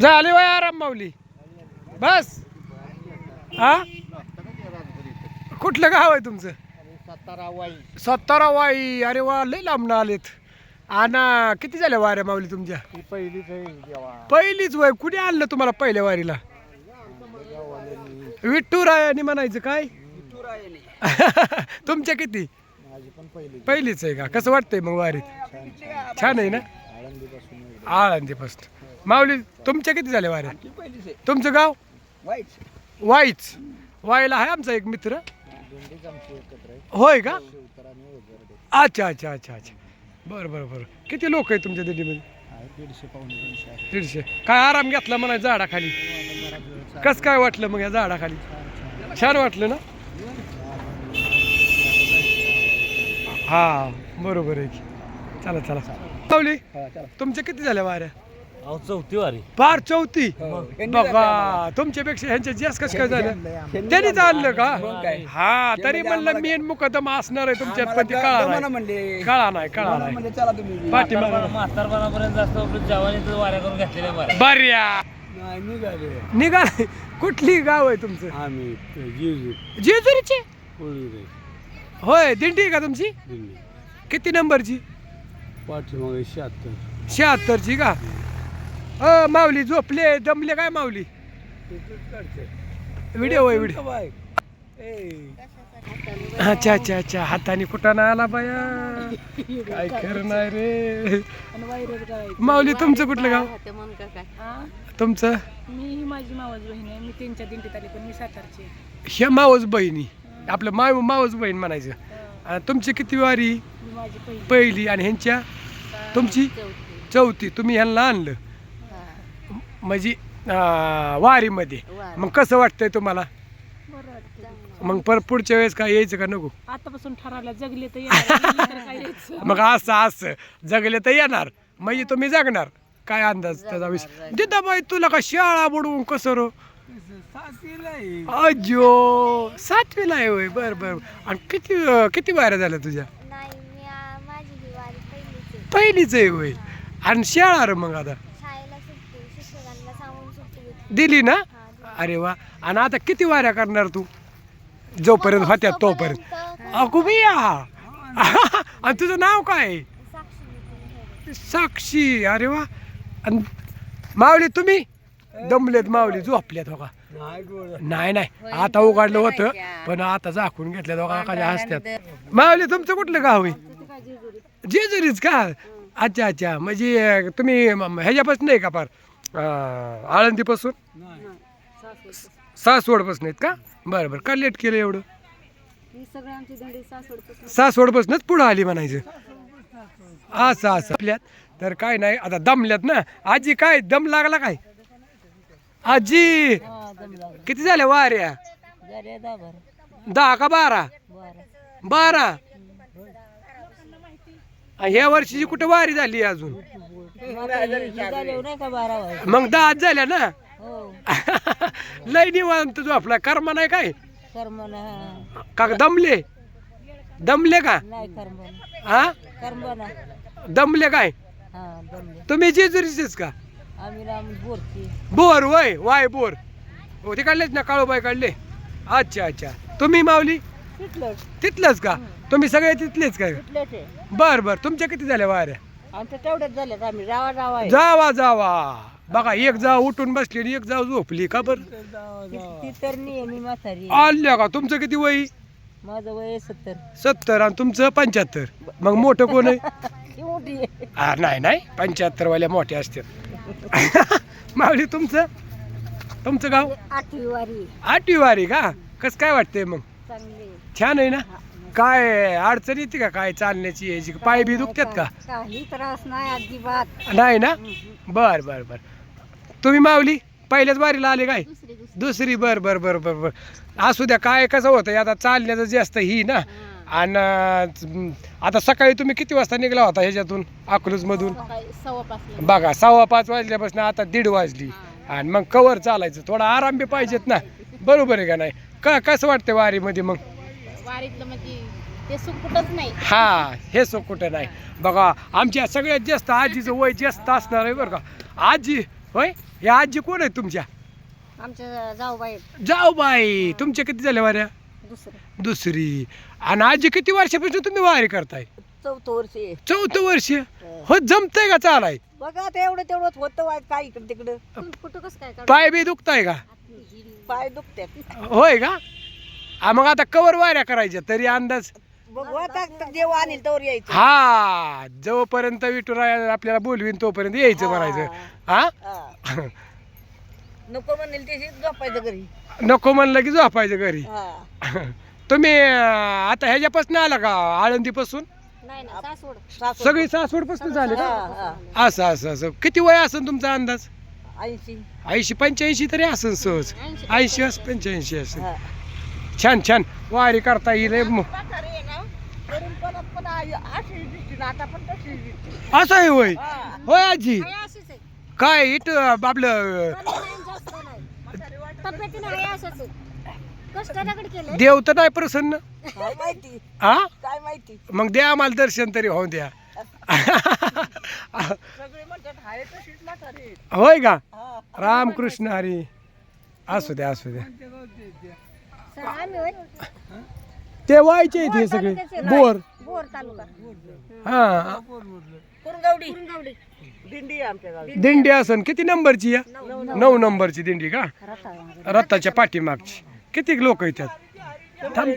झाले वय आराम माऊली. बस. हा? कुठलं गाव आहे तुमचं? सत्तारा वाई अरे वा लय लांबणं आलेत. आणि किती झाल्या वाऱ्या माऊली तुमच्या? पहिलीच पहिलीच वय. कुणी आणलं तुम्हाला पहिल्या वारीला? विठ्ठूरायाने म्हणायचं काय? तुमच्या किती? पहिलीच आहे का? कसं वाटतंय मग वारीत? छान आहे ना? आळंदीपासून माऊली तुमच्या किती झाल्या वाऱ्या तुमचं गाव? वाईच. वाईला आहे आमचा एक मित्र. आहे होय का? ओझरडे अच्छा अच्छा अच्छा अच्छा. बरं बरं बरं. किती लोक आहेत तुमच्या दिल्लीमध्ये आहे दीडशे आहे. काय आराम घेतला म्हणा झाडाखाली? चालेल. कसं काय वाटलं मग या झाडाखाली? छान, वाटलं ना? हा बरोबर आहे की. चला चला. हा, चला. तुमच्या किती झाल्या वाऱ्या अहो चौथी वारी. फार चौथी? यांनी बघा तुमच्यापेक्षा ह्यांच्या जास्त कसं काय झालं. त्यांनीच आणलं का? हा तरी म्हणलं मेन मुकदम असणार आहे तुमच्यात पण ती कळा नाही कळा नाही कळा नाही. बऱ्या. बर्या निघाले. कुठली गाव आहे तुमचं? आम्ही जेजुरीचे? होय दिंडी आहे का तुमची? किती नंबरची? पाठीमागे शहात्तर. शहात्तरची का? अ माऊली झोपले दमले काय माऊली? व्हिडिओ आहे व्हिडिओ. अच्छा अच्छा अच्छा. हाताने कुठं ना आला बाया? काय खरं नाही रे माऊली तुमचं कुठलं गाव? तुमचं? मी ही माझी मावस बहीण आहे. मी त्यांच्या दिंडीत आली पण मी सातारची आहे. ह्या मावस बहिणी. आपलं माव मावस बहीण म्हणायचं. आणि तुमची किती वारी? माझी पहिली. पहिली आणि ह्यांच्या? तुमची? चौथी. तुम्ही ह्यांना आणलं? म्हणजे वारीमध्ये. मग कसं वाटतंय तुम्हाला? मग पर पुढच्या वेळेस काय यायचं का नको? आतापासून ठरवलं जगले तर येणार, गेले तर काय यायचं. मग असं असं. जगले तर येणार. म्हणजे तुम्ही जगणार. काय अंदाज त्याचा विषय? दिदाबाई तुला का शाळा बुडवून कसं रो? अजो सातवीला आहे होय. बर बर. आणि किती किती वाऱ्या झाल्या तुझ्या नाही मी आ- माझी ही वारी पहिलीच आहे होय आणि शाळा रे मग आता. शाळेला सुट्टी शिक्षकांना सांगून सुट्टी घेतली दिली ना? हा, दिली. अरे वा. आणि आता किती वाऱ्या करणार तू? जोपर्यंत होत्या तोपर्यंत. तोपर्यंत अगो बिया. आणि तुझं नाव काय आहे? साक्षी अरे वा. आणि माऊली तुम्ही? दमलेत माऊली झोपल्यात हो का? नाही नाही आता उघडलं होतं पण आता झाकून घेतल्या दोघा का? हसत्यात. माऊली तुमचं कुठलं गाव आहे? जेजुरीच का? अच्छा अच्छा. म्हणजे तुम्ही म- ह्याच्यापासून आहे का फार अं, आळंदीपासून? सासवडपासून आहेत का? बरं बरं. का लेट केलं एवढं? ही सगळी आमची सासवडपासून. सासवडपासूनच पुढं आली म्हणायचं. असं असं. आपल्यात तर काय नाही आता दमल्यात ना. आजी काय दम लागला काय? आजी! किती झाल्या वाऱ्या? दहा का बारा. बारा? ह्या वर्षीची कुठं वारी झाली अजून? मग दहा झाल्या ना? लय निवांत झोपला. कर्म नाही काय? का दमले? दमले का? हा दमले काय? तुम्ही जेजुरीचेच का? बोर वय वाय बोर. हो ते काढलेच ना काळूबाई काढले. अच्छा अच्छा. तुम्ही माऊली? तिथलंच. का? तुम्ही सगळे तिथलेच काय? बर बर. तुमच्या किती झाल्या वाऱ्या आमच्या तेवढ्याच झाल्यात आम्ही. जावा जावा आहे. जावा जावा. बघा एक जाव उठून बसली आणि एक जाव झोपली का बर? तर नाही मी म्हातारी आल्या का? तुमचं किती वय? माझं वय सत्तर. सत्तर आणि तुमचं पंच्याहत्तर. मग मोठं कोण आहे? मोठी नाही नाही. पंच्याहत्तर वाल्या मोठे असतात माऊली तुमचं? तुमचं गाव? आठवी वारी आठवी वारी का? कसं काय वाटतंय मग? चांगली छान आहे ना? काय अडचण येते का काय चालण्याची यायची पाय बी दुखतात का? काही त्रास नाही अजिबात. नाही ना? बर बर बर. तुम्ही माऊली पहिल्याच वारीला आले काय? दुसरी बर बर बर बर बर. असू द्या काय कसं होतं आता चालण्याचं जास्त ही ना? आणि आता सकाळी तुम्ही किती वाजता निघला होता ह्याच्यातून अकलूजमधून? बघा सव्वा पाच वाजल्यापासून आता दीड वाजली. आणि मग कवर चालायचं थोडा आराम बी पाहिजेत ना? बरोबर आहे का नाही? का कसं वाटतं वारीमध्ये मग? वारीतलं म्हणजे ते सुख कुठंच नाही. हा हे सो कुठं नाही. बघा आमच्या सगळ्यात जास्त आजीचं वय जास्त असणार आहे बरं का. आजी होय? हे आजी कोण आहे तुमच्या? आमच्या जाऊ बाई जाऊ बाई तुमच्या किती झाल्या वाऱ्या? दुसरं. दुसरी. आणि आजी किती वर्षापासून तुम्ही वारी करताय? चौथं वर्ष आहे. चौथं वर्ष? हो. जमतंय का चालाय? बघा आता एवढं तेवढंच होतं वाईट काय इकडं तिकडं. कुठं कसं काय काढू? पाय बी दुखताय का? पाय दुखतात होय का? आ, मग आता कवर वाऱ्या करायच्या तरी अंदाज. बघू आता देव आणील तर यायचं? हा जोपर्यंत विठुराय आपल्याला बोलवीन तोपर्यंत यायचं म्हणायचं. हा? हा. नको म्हणेल ते झोपायचं घरी. नको म्हणलं की झोपायचं घरी. हा. तुम्ही अं, आता ह्याच्यापासून आला का आळंदीपासून? नाही ना सासवड. सासू सगळी सासवडपासून झाले हा का? हा असं असं असं. किती वय असेल तुमचा अंदाज? ऐंशी. ऐंशी पंच्याऐंशी तरी असेल सहज. ऐंशी असं पंच्याऐंशी असेल हा. छान छान. वारी करता येईल हे म- म्हातारी आहे ना, तरी पण पण आई अशी दिसते ना, आता पण तशी दिसते. असं आहे होय? हा. होय आजी? आहे अशीच आहे. काय इट आपलं कमी नाही, जास्त नाही. तब्येतीने आहे असंच आहे. कष्ट दगड केले देव तर नाही प्रसन्न. काय माहिती? हा? काय माहिती? मग द्या आम्हाला दर्शन तरी होऊन द्या. हाय का? हा. रामकृष्ण हरी. असू द्या असू द्या. ते व्हायचे हे सगळे. बोर. हा. दिंडी असन. किती नंबरची या? नऊ नंबरची दिंडी का? रथाच्या पाठीमागची. किती लोक येतात थांब.